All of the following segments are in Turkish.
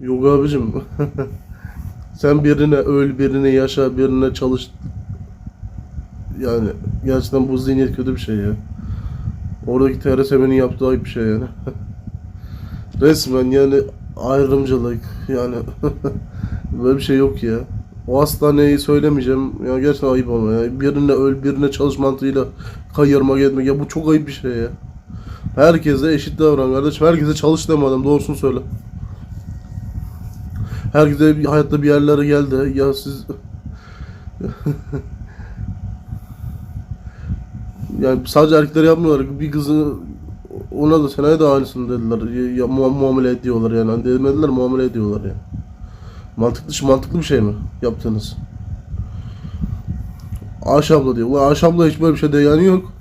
Yok abicim. Sen birine öl, birine yaşa, birine çalış. Yani gerçekten bu zihniyet kötü bir şey ya. Oradaki TRSM'nin yaptığı ayıp bir şey yani. Resmen yani ayrımcılık yani böyle bir şey yok ya. O hastaneyi söylemeyeceğim. Ya gerçekten ayıp ama ya. Birine öl, birine çalış mantığıyla kayırmak etmek. Ya bu çok ayıp bir şey ya. Herkese eşit davran kardeşim. Herkese çalış deme adam. Doğrusunu söyle. Herkese bir, hayatta bir yerlere geldi. Ya siz... yani sadece erkekler yapmıyorlar. Bir kızı ona da seneye de aynısını dediler. Ya, ya mu- muamele ediyorlar yani. Hani demediler muamele ediyorlar yani. Mantıklı, mantıklı bir şey mi yaptığınız? Ayşe abla diyor. Ulan Ayşe abla hiç böyle bir şey yani yok.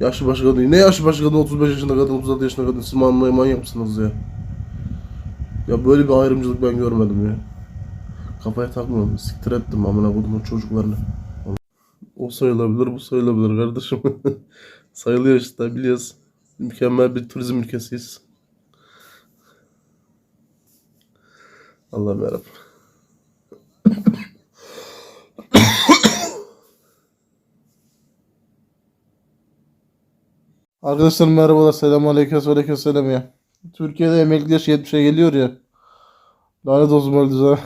Yaşlı başlı kadın. Ne yaşlı başlı kadın 35 yaşında kadın 36 yaşında kadın siz man manyak mısınız ya? Ya böyle bir ayrımcılık ben görmedim ya. Kafaya takmıyorum. Siktir ettim amına kodumun çocuklarını. O sayılabilir, bu sayılabilir kardeşim. Sayılıyor işte biliyoruz. Mükemmel bir turizm ülkesiyiz. Allah'ım yarabbim. Arkadaşlar merhabalar. Selamun aleyküm. Aleyküm selam ya. Türkiye'de emekli yaş 70'e geliyor ya. Lanet olsun böyle düzen.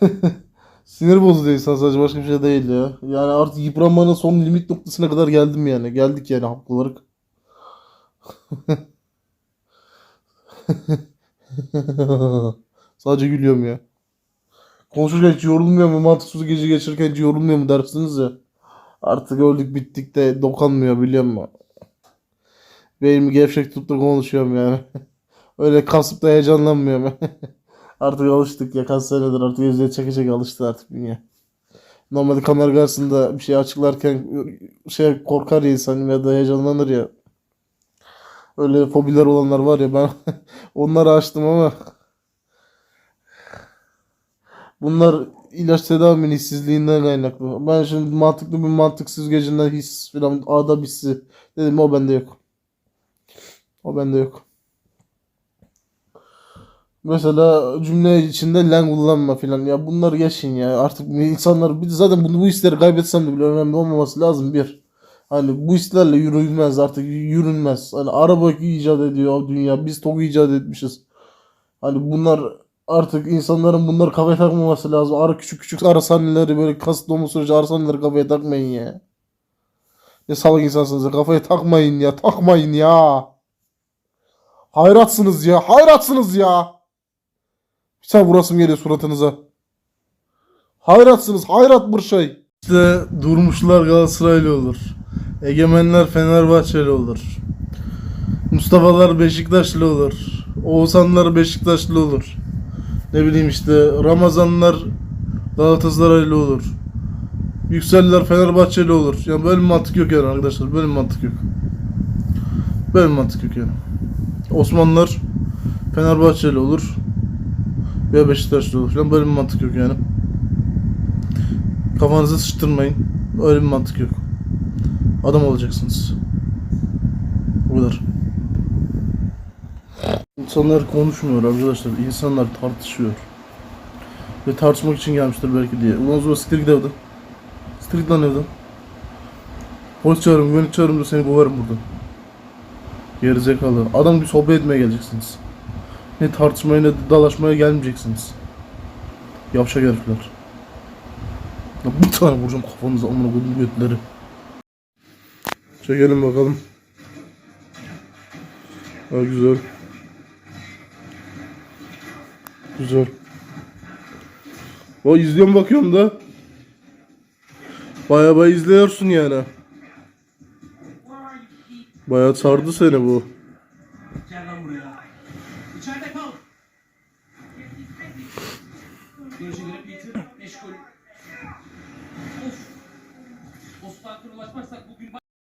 Sinir bozuluyor insan sadece başka bir şey değil ya. Yani artık yıpranmanın son limit noktasına kadar geldim yani. Geldik yani haklı olarak. Sadece gülüyorum ya. Konuşurken hiç yorulmuyor mu? Mantıksız gece geçirirken hiç yorulmuyor mu dersiniz ya. Artık öldük bittik de dokanmıyor biliyor musun? Beynimi gevşek tutup da konuşuyorum yani. Öyle kasıp da heyecanlanmıyorum. artık alıştık ya kaç senedir artık yüzeye çeke çeke alıştı artık dünya. Normalde kamera karşısında bir şey açıklarken şey korkar insan ya da heyecanlanır ya. Öyle fobiler olanlar var ya ben onları açtım ama bunlar ilaç tedavinin hissizliğinden kaynaklı. Ben şimdi mantıklı bir mantıksız gecinden his falan adab hissi dedim o bende yok. O bende yok. Mesela cümle içinde len kullanma filan ya bunları geçin ya artık insanlar zaten bunu bu hisleri kaybetsem de bile önemli olmaması lazım bir. Hani bu hislerle yürünmez artık yürünmez. Hani araba icat ediyor dünya biz TOG icat etmişiz. Hani bunlar artık insanların bunları kafaya takmaması lazım. Ara küçük küçük ara sahneleri böyle kasıtlı olma sürece ara sahneleri kafaya takmayın ya. Ne salak insansınız ya kafaya takmayın ya takmayın ya. Hayratsınız ya hayratsınız ya. Bir tane vurasım geliyor suratınıza. Hayratsınız hayrat bir şey. İşte durmuşlar Galatasaraylı olur. Egemenler Fenerbahçeli olur. Mustafa'lar Beşiktaşlı olur. Oğuzhanlar Beşiktaşlı olur. Ne bileyim işte Ramazanlar Galatasaraylı olur. Yükseller Fenerbahçeli olur. Yani böyle mantık yok yani arkadaşlar. Böyle mantık yok. Böyle mantık yok yani. Osmanlılar Fenerbahçeli olur. Veya Beşiktaşlı olur falan. Böyle bir mantık yok yani. Kafanızı sıçtırmayın. Öyle bir mantık yok. Adam olacaksınız. Bu kadar. İnsanlar konuşmuyor arkadaşlar. İnsanlar tartışıyor. Ve tartışmak için gelmiştir belki diye. Ulan sonra siktir git evden. Siktir git lan evden. Polis çağırırım, güvenlik çağırırım da seni kovarım buradan. Gerizekalı. Adam gibi sohbet etmeye geleceksiniz. Ne tartışmaya ne dalaşmaya gelmeyeceksiniz. Yavşak herifler. Ya bir tane vuracağım kafanıza amına koydum götleri. Çekelim bakalım. Ha güzel. Güzel. O izliyorum bakıyorum da. Baya baya izliyorsun yani. Baya sardı seni bu. Gel lan buraya. İçeride kal. Görüşe göre Peter meşgul.